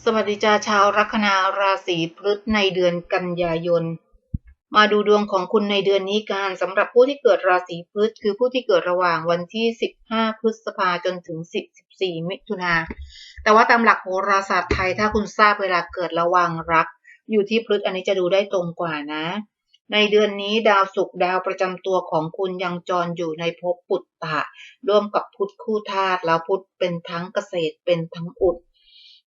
สวัสดีจ้าชาวลัคนาราศีพฤษในเดือนกันยายน มาดูดวงของคุณในเดือนนี้กันสำหรับผู้ที่เกิดราศีพฤษคือผู้ที่เกิดระหว่างวันที่ 15 พฤษภาจนถึง10 14 มิถุนาแต่ว่าตามหลักโหราศาสตร์ไทยถ้าคุณทราบเวลาเกิดระหว่างรัก อยู่ที่พฤษอันนี้จะดูได้ตรงกว่านะ ในเดือนนี้ดาวศุกร์ดาวประจำตัวของคุณยังจรอยู่ในภพปุตตะร่วมกับพุธคู่ธาตุแล้วพุธเป็นทั้งเกษตรเป็นทั้งอุด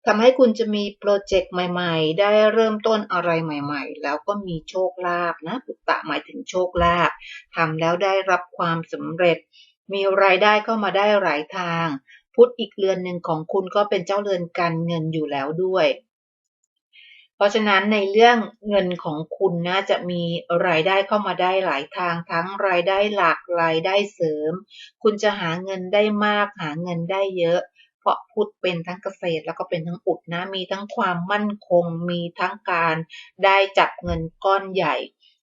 ทำให้คุณจะมีโปรเจกต์ใหม่ๆ ได้เริ่มต้นอะไรใหม่ๆ แล้วก็มีโชคลาภนะปุตตะหมายถึงโชคลาภทำแล้วได้รับความสำเร็จ มีรายได้เข้ามาได้หลายทาง พุทธอีกเรือนหนึ่งของคุณก็เป็นเจ้าเรือนการเงินอยู่แล้วด้วย เพราะฉะนั้นในเรื่องเงินของคุณนะจะมีรายได้เข้ามาได้หลายทาง ทั้งรายได้หลักรายได้เสริม คุณจะหาเงินได้มากหาเงินได้เยอะ เพราะพุทธเป็นทั้งเกษตรแล้วก็เป็นทั้งอุดนะ มีทั้งความมั่นคง มีทั้งการได้จับเงินก้อนใหญ่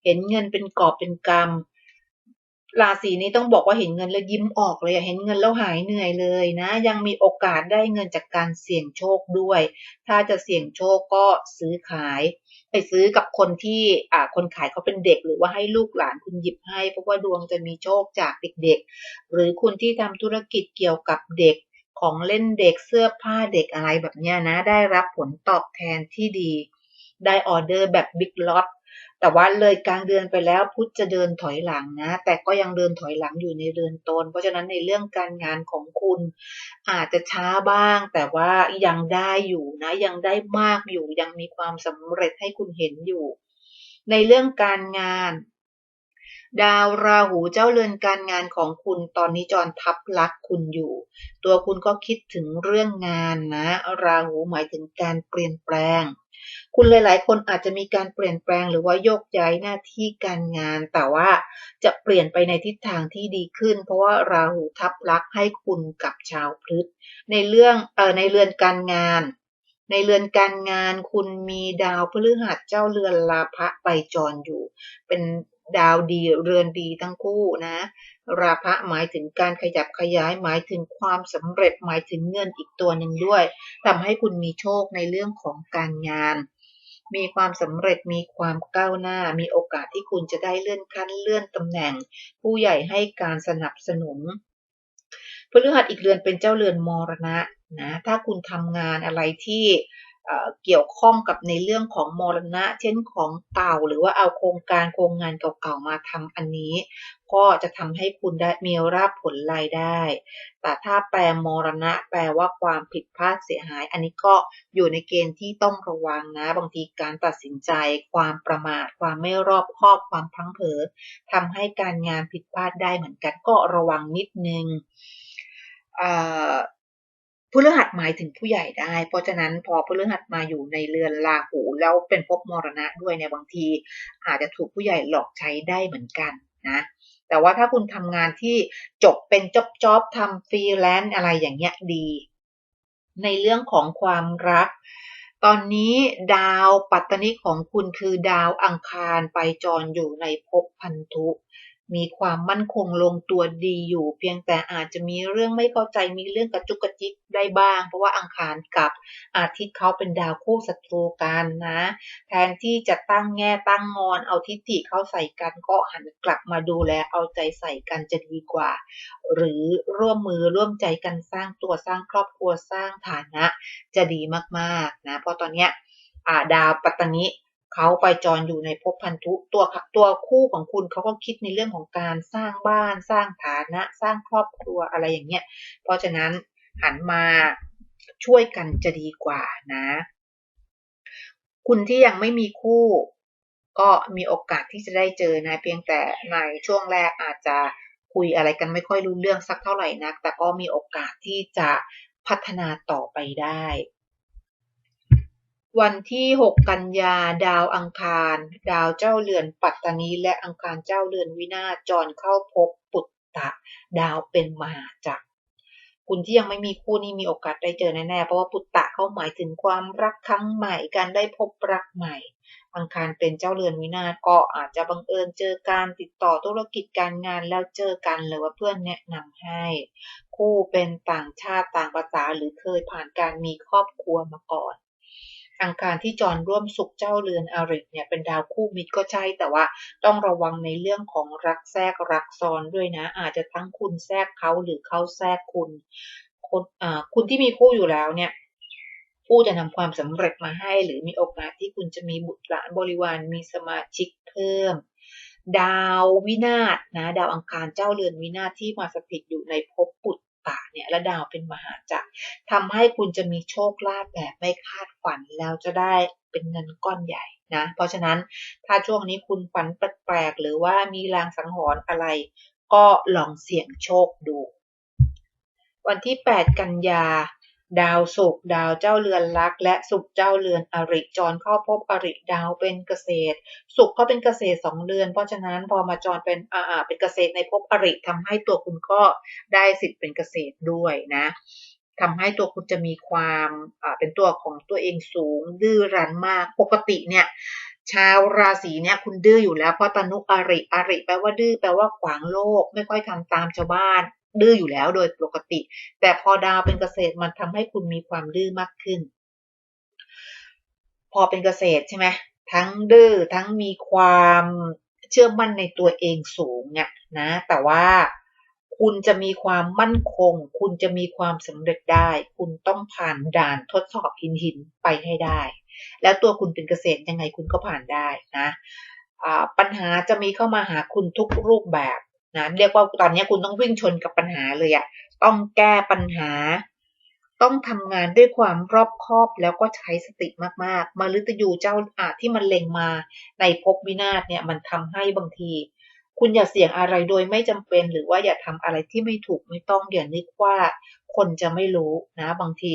เห็นเงินเป็นกอบเป็นกำราศีนี้ต้องบอกว่าเห็นเงินแล้วยิ้มออกเลยเห็นเงินแล้วหายเหนื่อยเลยนะ ยังมีโอกาสได้เงินจากการเสี่ยงโชคด้วย ถ้าจะเสี่ยงโชคก็ซื้อขายไปซื้อกับคนที่อ่าคนขายเขาเป็นเด็ก หรือว่าให้ลูกหลานคุณหยิบให้ เพราะว่าดวงจะมีโชคจากเด็กๆหรือคุณที่ทำธุรกิจเกี่ยวกับเด็ก ของเล่นเด็กเสื้อผ้าเด็กอะไรแบบนี้นะ ได้รับผลตอบแทนที่ดี ได้ออเดอร์แบบบิ๊กล็อตแต่ว่าเลยกลางเดือนไปแล้วพุทธจะเดินถอยหลังนะ แต่ก็ยังเดินถอยหลังอยู่ในเรือนตนเพราะฉะนั้นในเรื่องการงานของคุณ อาจจะช้าบ้าง แต่ว่ายังได้อยู่นะ ยังได้มากอยู่ยังมีความสำเร็จให้คุณเห็นอยู่ ในเรื่องการงาน ดาวราหูเจ้าเรือนการงานของคุณตอนนี้จรทับลักคุณอยู่ ตัวคุณก็คิดถึงเรื่องงานนะ ราหูหมายถึงการเปลี่ยนแปลง คุณหลาย ๆ คนอาจจะมีการเปลี่ยนแปลงหรือว่าโยกย้ายหน้าที่การงาน แต่ว่าจะเปลี่ยนไปในทิศทางที่ดีขึ้น เพราะว่าราหูทับลักให้คุณกับชาวพฤษในเรื่องเอ่อในเรือนการงานในเรือนการงานคุณมีดาวพฤหัสเจ้าเรือนลาภะไปจรอยู่ เป็น ดาวดีเรือนดีทั้งคู่นะ ราพะหมายถึงการขยับขยายหมายถึงความสำเร็จหมายถึงเงินอีกตัวหนึ่งด้วยทำให้คุณมีโชคในเรื่องของการงาน มีความสำเร็จมีความก้าวหน้า มีโอกาสที่คุณจะได้เลื่อนขั้นเลื่อนตำแหน่ง ผู้ใหญ่ให้การสนับสนุนพฤหัสอีกเรือนเป็นเจ้าเรือนมรณะนะถ้าคุณทำงานอะไรที่ เกี่ยวข้องกับในเรื่องของมรณะ เช่นของเก่า หรือว่าเอาโครงการโครงงานเก่าๆมาทำอันนี้ ก็จะทำให้คุณได้มีราบผลรายได้ แต่ถ้าแปลมรณะ แปลว่าความผิดพลาดเสียหาย อันนี้ก็อยู่ในเกณฑ์ที่ต้องระวังนะ บางทีการตัดสินใจ ความประมาท ความไม่รอบคอบ ความพลั้งเผลอทำให้การงานผิดพลาดได้เหมือนกันก็ระวังนิดนึง พฤหัสหมายถึงผู้ใหญ่ได้ เพราะฉะนั้นพอพฤหัสมาอยู่ในเรือนราหูแล้วเป็นภพมรณะด้วยเนี่ยบางที อาจจะถูกผู้ใหญ่หลอกใช้ได้เหมือนกันนะแต่ว่าถ้าคุณทำงานที่จบเป็นจ็อบจ็อบทำฟรีแลนซ์อะไรอย่างเงี้ยดี ในเรื่องของความรัก ตอนนี้ดาวปัตตนิของคุณคือดาวอังคารไปจรอยู่ในภพพันธุ มีความมั่นคงลงตัวดีอยู่ เพียงแต่อาจจะมีเรื่องไม่เข้าใจมีเรื่องกระจุกกระจิกได้บ้าง เพราะว่าอังคารกับอาทิตย์เขาเป็นดาวคู่ศัตรูกันนะ แทนที่จะตั้งแง่ตั้งงอนเอาทิฏฐิเข้าใส่กันก็หันกลับมาดูแลเอาใจใส่กันจะดีกว่า หรือร่วมมือร่วมใจกันสร้างตัวสร้างครอบครัวสร้างฐานะ จะดีมากๆนะเพราะตอนเนี้ยดาวปัตตนิ เขาไปจรอยู่ในภพพันธุตัวตัวคู่ของคุณเขาก็คิดในเรื่องของการสร้างบ้านสร้างฐานะ สร้างครอบครัวอะไรอย่างเงี้ย เพราะฉะนั้นหันมาช่วยกันจะดีกว่านะ คุณที่ยังไม่มีคู่ ก็มีโอกาสที่จะได้เจอนะเพียงแต่ในช่วงแรกอาจจะคุยอะไรกันไม่ค่อยรู้เรื่องสักเท่าไหร่นัก แต่ก็มีโอกาสที่จะพัฒนาต่อไปได้ วันที่ 6 กันยา ดาวอังคาร ดาวเจ้าเรือนปัตตานี และอังคารเจ้าเรือนวินาจรเข้าพบปุตตะ ดาวเป็นมหาจักรคุณที่ยังไม่มีคู่นี่มีโอกาสได้เจอแน่ๆเพราะว่าปุตตะเขาหมายถึงความรักครั้งใหม่การได้พบรักใหม่ อังคารเป็นเจ้าเรือนวินาศก็อาจจะบังเอิญเจอการติดต่อธุรกิจการงานแล้วเจอกันหรือว่าเพื่อนแนะนำให้ คู่เป็นต่างชาติต่างภาษาหรือเคยผ่านการมีครอบครัวมาก่อน อังคารที่จรร่วมสุขเจ้าเรือนอาริเนี่ยเป็นดาวคู่มิตรก็ใช่แต่ว่าต้องระวังในเรื่องของรักแทรกรักซ้อนด้วยนะ อาจจะทั้งคุณแทรกเขาหรือเขาแทรกคุณคนคุณที่มีคู่อยู่แล้วเนี่ย ผู้จะนำความสำเร็จมาให้ หรือมีโอกาสที่คุณจะมีบุตรหลานบริวารมีสมาชิกเพิ่ม ดาววินาศนะ ดาวอังคารเจ้าเรือนวินาศที่มาสถิตอยู่ในภพปุต ตะเนี่ยและดาวเป็นมหาจักรทำให้คุณจะมีโชคลาภแบบไม่คาดฝันแล้วจะได้เป็นเงินก้อนใหญ่นะเพราะฉะนั้นถ้าช่วงนี้คุณฝันแปลกๆหรือว่ามีลางสังหรณ์อะไร ก็ลองเสี่ยงโชคดู วันที่ 8 กันยา ดาวศุกร์ดาวเจ้าเรือนลัก และศุกร์เจ้าเรือนอริจรเข้าพบอริดาวเป็นเกษตรศุกร์ก็เป็นเกษตรสองเรือน เพราะฉะนั้นพอมาจรเป็นอ่าเป็นเกษตรในภพอริทำให้ตัวคุณก็ได้สิทธิ์เป็นเกษตรด้วยนะทำให้ตัวคุณจะมีความเป็นตัวของตัวเองสูง ดื้อรั้นมาก ปกติเนี่ย ชาวราศีเนี่ยคุณดื้ออยู่แล้วเพราะตนุอริอริแปลว่าดื้อแปลว่าขวางโลก ไม่ค่อยทำตามชาวบ้าน ดื้ออยู่แล้วโดยปกติ แต่พอดาวเป็นเกษตรมันทำให้คุณมีความดื้อมากขึ้น พอเป็นเกษตรใช่ไหมทั้งดื้อทั้งมีความเชื่อมั่นในตัวเองสูงเนี่ยนะ แต่ว่าคุณจะมีความมั่นคง คุณจะมีความสำเร็จได้ คุณต้องผ่านด่านทดสอบหินหินไปให้ได้ แล้วตัวคุณเป็นเกษตรยังไงคุณก็ผ่านได้นะปัญหาจะมีเข้ามาหาคุณทุกรูปแบบ นะเรียกว่าตอนนี้คุณต้องวิ่งชนกับปัญหาเลยอะต้องแก้ปัญหา ต้องทำงานด้วยความรอบคอบแล้วก็ใช้สติมากๆ มาฤตยูเจ้าอาที่มันเล็งมาในภพวินาศเนี่ยมันทำให้บางที คุณอย่าเสี่ยงอะไรโดยไม่จำเป็นหรือว่าอย่าทำอะไรที่ไม่ถูกไม่ต้องอย่านึกว่าคนจะไม่รู้นะ บางที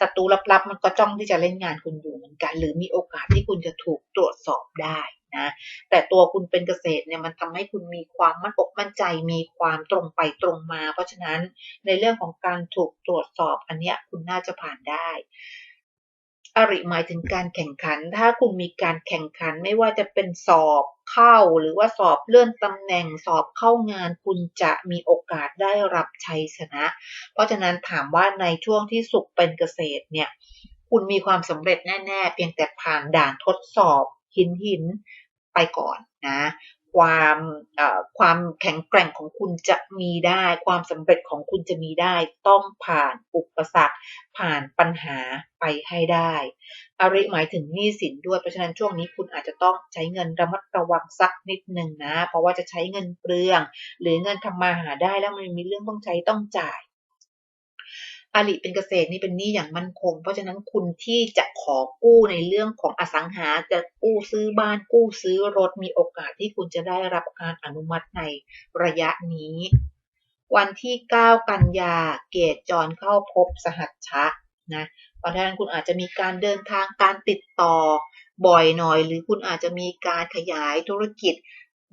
ศัตรูลับๆมันก็จ้องที่จะเล่นงานคุณอยู่เหมือนกัน หรือมีโอกาสที่คุณจะถูกตรวจสอบได้ นะแต่ตัวคุณเป็นเกษตรเนี่ยมันทำให้คุณมีความมั่นอกมั่นใจ มีความตรงไปตรงมา เพราะฉะนั้นในเรื่องของการถูกตรวจสอบอันเนี้ยคุณน่าจะผ่านได้อริหมายถึงการแข่งขัน ถ้าคุณมีการแข่งขันไม่ว่าจะเป็นสอบเข้า หรือว่าสอบเลื่อนตำแหน่งสอบเข้างาน คุณจะมีโอกาสได้รับชัยชนะ เพราะฉะนั้นถามว่าในช่วงที่สุขเป็นเกษตรเนี่ย คุณมีความสำเร็จแน่ ๆ เพียงแต่ผ่านด่านทดสอบ หินหินไปก่อนนะความความแข็งแกร่งของคุณจะมีได้ ความสำเร็จของคุณจะมีได้ ต้องผ่านอุปสรรค ผ่านปัญหาไปให้ได้อาริหมายถึงหนี้สินด้วยเพราะฉะนั้นช่วงนี้คุณอาจจะต้องใช้เงินระมัดระวังสักนิดหนึ่งนะ เพราะว่าจะใช้เงินเปลือง หรือเงินทำมาหาได้แล้วมันมีเรื่องต้องใช้ต้องจ่าย อาลิเป็นเกษตรนี่เป็นหนี้อย่างมั่นคง เพราะฉะนั้นคุณที่จะขอกู้ในเรื่องของอสังหาจะกู้ซื้อบ้านกู้ซื้อรถมีโอกาสที่คุณจะได้รับการอนุมัติในระยะนี้ วันที่ 9 กันยาเกตจรเข้าพบสหัชชะนะเพราะฉะนั้นคุณอาจจะมีการเดินทางการติดต่อบ่อยหน่อย หรือคุณอาจจะมีการขยายธุรกิจ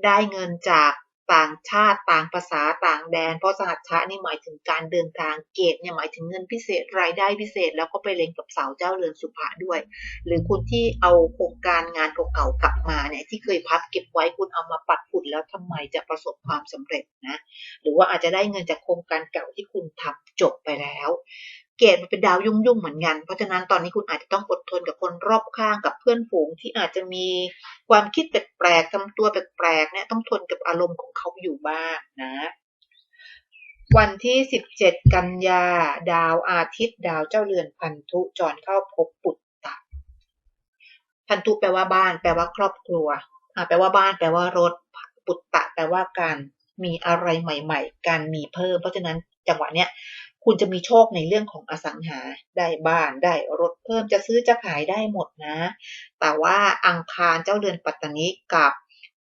ได้เงินจาก ต่างชาติต่างภาษาต่างแดน เพราะสหัชชะนี่หมายถึงการเดินทางเกตเนี่ยหมายถึงเงินพิเศษรายได้พิเศษ แล้วก็ไปเล็งกับเสาเจ้าเรือนสุภาด้วย หรือคุณที่เอาโครงการงานเก่าๆกลับมาเนี่ยที่เคยพับเก็บไว้คุณเอามาปัดฝุ่นแล้วทำไมจะประสบความสำเร็จนะหรือว่าอาจจะได้เงินจากโครงการเก่าที่คุณทำจบไปแล้ว เกตมันเป็นดาวยุ่งยุ่งเหมือนกัน เพราะฉะนั้นตอนนี้คุณอาจจะต้องอดทนกับคนรอบข้างกับเพื่อนฝูงที่อาจจะมีความคิดแปลกๆทำตัวแปลกๆเนี่ยต้องทนกับอารมณ์ของเขาอยู่บ้างนะวันที่ 17 กันยา ดาวอาทิตย์ ดาวเจ้าเรือนพันธุจรเข้าพบปุตตะ พันธุแปลว่าบ้าน แปลว่าครอบครัวแปลว่าบ้าน แปลว่ารถ ปุตตะ แปลว่าการมีอะไรใหม่ ๆ การมีเพิ่ม เพราะฉะนั้นจังหวะเนี้ย คุณจะมีโชคในเรื่องของอสังหา ได้บ้านได้รถเพิ่มจะซื้อจะขายได้หมดนะ แต่ว่าอังคารเจ้าเดือนปัตตานีกับ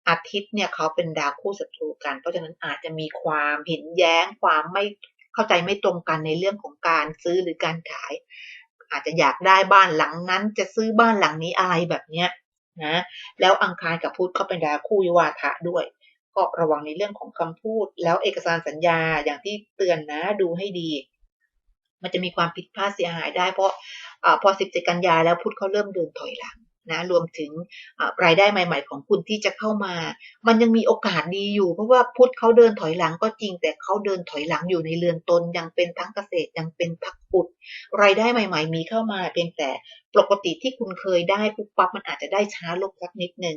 อาทิตย์เนี่ยเขาเป็นดาวคู่ศัตรูกัน เพราะฉะนั้นอาจจะมีความเห็นแย้งความไม่เข้าใจไม่ตรงกันในเรื่องของการซื้อหรือการขาย อาจจะอยากได้บ้านหลังนั้น จะซื้อบ้านหลังนี้อะไรแบบเนี้ยนะแล้วอังคารกับพุธก็เป็นดาวคู่วิวาทะด้วย ก็ระวังในเรื่องของคำพูด แล้วเอกสารสัญญาอย่างที่เตือนนะดูให้ดี มันจะมีความผิดพลาดเสียหายได้ เพราะอพอสิบเจ็ดกันยาแล้วพุทธเขาเริ่มเดินถอยหลังนะรวมถึงรายได้ใหม่ ๆ ของคุณที่จะเข้ามา มันยังมีโอกาสดีอยู่ เพราะว่าพุทธเขาเดินถอยหลังก็จริง แต่เขาเดินถอยหลังอยู่ในเรือนตน ยังเป็นทั้งเกษตรยังเป็นพักปุตรายได้ใหม่ ๆ มีเข้ามา เพียงแต่ปกติที่คุณเคยได้ปุ๊บปั๊บมันอาจจะได้ช้าลงสักนิดนึง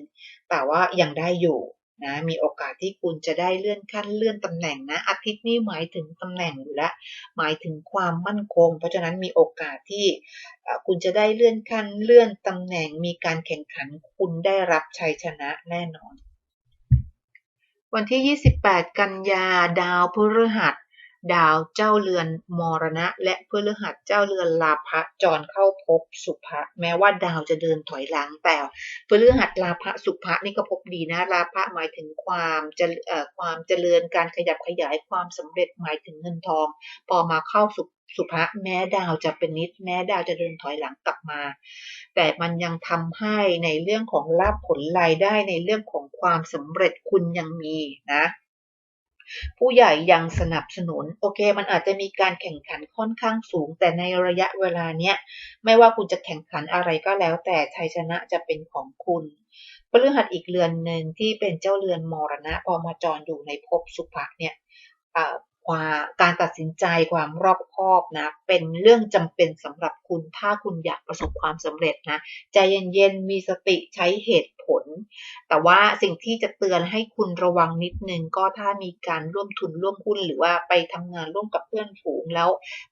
แต่ว่ายังได้อยู่ นะมีโอกาสที่คุณจะได้เลื่อนขั้นเลื่อนตำแหน่งนะอาทิตย์นี้หมายถึงตำแหน่งอยู่แล้วหมายถึงความมั่นคง เพราะฉะนั้นมีโอกาสที่คุณจะได้เลื่อนขั้นเลื่อนตำแหน่ง มีการแข่งขันคุณได้รับชัยชนะแน่นอน วันที่ 28 กันยาดาวพฤหัส ดาวเจ้าเรือนมรณะ และพฤหัสเจ้าเรือนลาภะจรเข้าพบสุภะแม้ว่าดาวจะเดินถอยหลังแต่พฤหัสลาภะสุภะนี่ก็พบดีนะลาภะหมายถึงความจะเอ่อความเจริญการขยับขยายความสำเร็จหมายถึงเงินทอง พอมาเข้าสุสุภะแม้ดาวจะเป็นนิด แม้ดาวจะเดินถอยหลังกลับมา แต่มันยังทำให้ในเรื่องของลาภผลรายได้ในเรื่องของความสำเร็จคุณยังมีนะ ผู้ใหญ่ยังสนับสนุน โอเค มันอาจจะมีการแข่งขันค่อนข้างสูง แต่ในระยะเวลาเนี้ย ไม่ว่าคุณจะแข่งขันอะไรก็แล้ว แต่ชัยชนะจะเป็นของคุณพฤหัสอีกเรือนหนึ่งที่เป็นเจ้าเรือนมรณะพอมาจรอยู่ในภพสุภะเนี่ยความการตัดสินใจความรอบคอบนะ เป็นเรื่องจำเป็นสำหรับคุณถ้าคุณอยากประสบความสำเร็จนะ ใจเย็นๆมีสติใช้เหตุผล แต่ว่าสิ่งที่จะเตือนให้คุณระวังนิดนึงก็ถ้ามีการร่วมทุนร่วมหุ้นหรือว่าไปทำงานร่วมกับเพื่อนฝูงแล้ว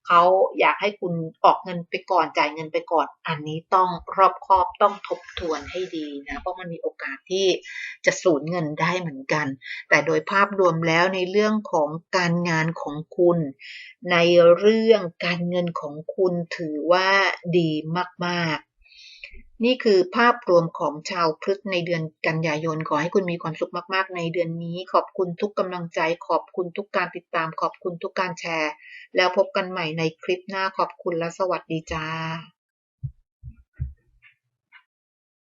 เขาอยากให้คุณออกเงินไปก่อนจ่ายเงินไปก่อน อันนี้ต้องรอบคอบต้องทบทวนให้ดีนะเพราะมันมีโอกาสที่จะสูญเงินได้เหมือนกัน แต่โดยภาพรวมแล้วในเรื่องของการงานของคุณ ในเรื่องการเงินของคุณถือว่าดีมาก นี่คือภาพรวมของชาวพฤษในเดือนกันยายน ขอให้คุณมีความสุขมาก ๆ ในเดือนนี้ ขอบคุณทุกกำลังใจ ขอบคุณทุกการติดตาม ขอบคุณทุกการแชร์ แล้วพบกันใหม่ในคลิปหน้า ขอบคุณและสวัสดีจ้า